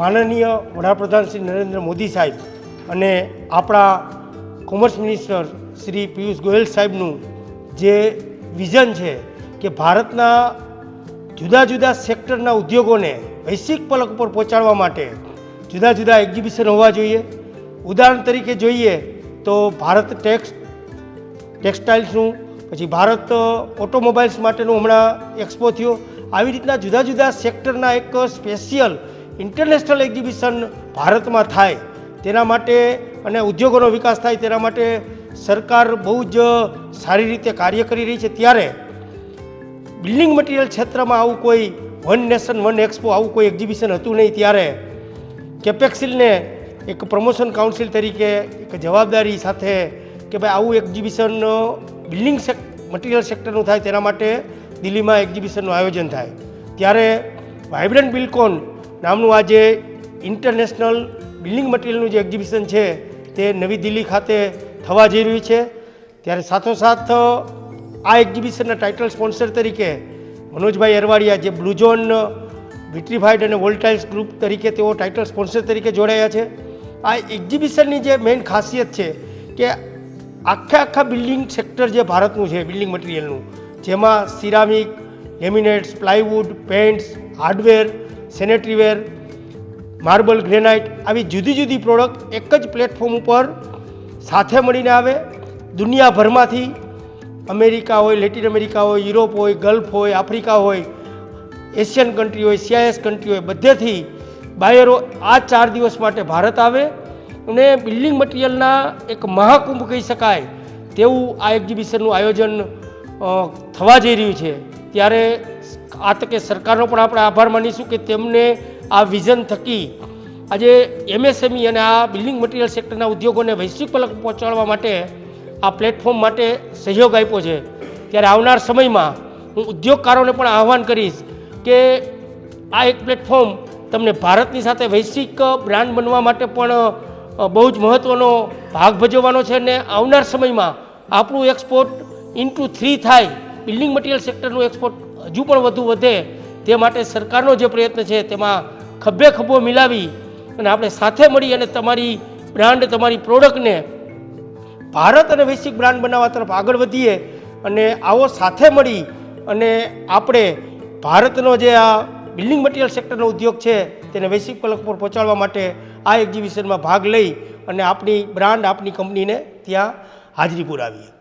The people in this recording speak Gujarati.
માનનીય વડાપ્રધાન શ્રી નરેન્દ્ર મોદી સાહેબ અને આપણા કોમર્સ મિનિસ્ટર શ્રી પિયુષ ગોયલ સાહેબનું જે વિઝન છે કે ભારતના જુદા જુદા સેક્ટરના ઉદ્યોગોને વૈશ્વિક પલક ઉપર પહોંચાડવા માટે જુદા જુદા એક્ઝિબિશન હોવા જોઈએ. ઉદાહરણ તરીકે જોઈએ તો ભારત ટેક્સ, ટેક્સટાઇલ્સનું, પછી ભારત ઓટોમોબાઈલ્સ માટેનું હમણાં એક્સપો થયો. આવી રીતના જુદા જુદા સેક્ટરના એક સ્પેશિયલ ઇન્ટરનેશનલ એક્ઝિબિશન ભારતમાં થાય તેના માટે અને ઉદ્યોગોનો વિકાસ થાય તેના માટે સરકાર બહુ જ સારી રીતે કાર્ય કરી રહી છે. ત્યારે બિલ્ડિંગ મટીરિયલ ક્ષેત્રમાં આવું કોઈ વન નેશન, વન એક્સપો આવું કોઈ એક્ઝિબિશન હતું નહીં. ત્યારે કેપેક્સિલને એક પ્રમોશન કાઉન્સિલ તરીકે એક જવાબદારી સાથે કે ભાઈ આવું એક્ઝિબિશન બિલ્ડિંગ સેક, મટીરિયલ સેક્ટરનું થાય તેના માટે દિલ્હીમાં એક્ઝિબિશનનું આયોજન થાય. ત્યારે વાઇબ્રન્ટ બિલકોન નામનું આ જે ઇન્ટરનેશનલ બિલ્ડિંગ મટીરિયલનું જે એક્ઝિબિશન છે, તે નવી દિલ્હી ખાતે થવા જઈ રહ્યું છે. ત્યારે સાથોસાથ, આ એક્ઝિબિશનના ટાઇટલ સ્પોન્સર તરીકે મનોજભાઈ અરવાડિયા જે બ્લુઝોન વિટ્રીફાઇડ અને વોલ્ટાઇલ્સ ગ્રુપ તરીકે તેઓ ટાઇટલ સ્પોન્સર તરીકે જોડાયા છે. આ એક્ઝિબિશનની જે મેઇન ખાસિયત છે કે આખે આખા બિલ્ડિંગ સેક્ટર જે ભારતનું છે બિલ્ડિંગ મટીરિયલનું જેમાં ceramic laminates plywood paints hardware sanitaryware marble granite આવી જુદી જુદી પ્રોડક્ટ એક જ પ્લેટફોર્મ ઉપર સાથે મળીને આવે. દુનિયાભરમાંથી અમેરિકા હોય, લેટિન અમેરિકા હોય, યુરોપ હોય, ગલ્ફ હોય, આફ્રિકા હોય, એશિયન કન્ટ્રી હોય, સીઆઈએસ કન્ટ્રી હોય, બધેથી બાયરો આ ચાર દિવસ માટે ભારત આવે અને બિલ્ડિંગ મટીરિયલના એક મહાકુંભ કહી શકાય તેવું આ એક્ઝિબિશનનું આયોજન થવા જઈ રહ્યું છે. ત્યારે આ તકે સરકારનો પણ આપણે આભાર માનીશું કે તેમને આ વિઝન થકી આજે એમએસએમઈ અને આ બિલ્ડિંગ મટીરિયલ સેક્ટરના ઉદ્યોગોને વૈશ્વિક પલક પહોંચાડવા માટે આ પ્લેટફોર્મ માટે સહયોગ આપ્યો છે. ત્યારે આવનાર સમયમાં હું ઉદ્યોગકારોને પણ આહવાન કરીશ કે આ એક પ્લેટફોર્મ તમને ભારતની સાથે વૈશ્વિક બ્રાન્ડ બનવા માટે પણ બહુ જ મહત્ત્વનો ભાગ ભજવવાનો છે અને આવનાર સમયમાં આપણું એક્સપોર્ટ ઇન્ટુ થ્રી થાય બિલ્ડિંગ મટીરિયલ સેક્ટરનું એક્સપોર્ટ હજુ પણ વધુ વધે તે માટે સરકારનો જે પ્રયત્ન છે તેમાં ખભે ખભો મિલાવી અને આપણે સાથે મળી અને તમારી બ્રાન્ડ તમારી પ્રોડક્ટને ભારત અને વૈશ્વિક બ્રાન્ડ બનાવવા તરફ આગળ વધીએ અને આવો સાથે મળી અને આપણે ભારતનો જે આ બિલ્ડિંગ મટીરિયલ સેક્ટરનો ઉદ્યોગ છે તેને વૈશ્વિક પલક પર પહોંચાડવા માટે આ એક્ઝિબિશનમાં ભાગ લઈ અને આપણી બ્રાન્ડ આપણી કંપનીને ત્યાં હાજરી પુરાવીએ.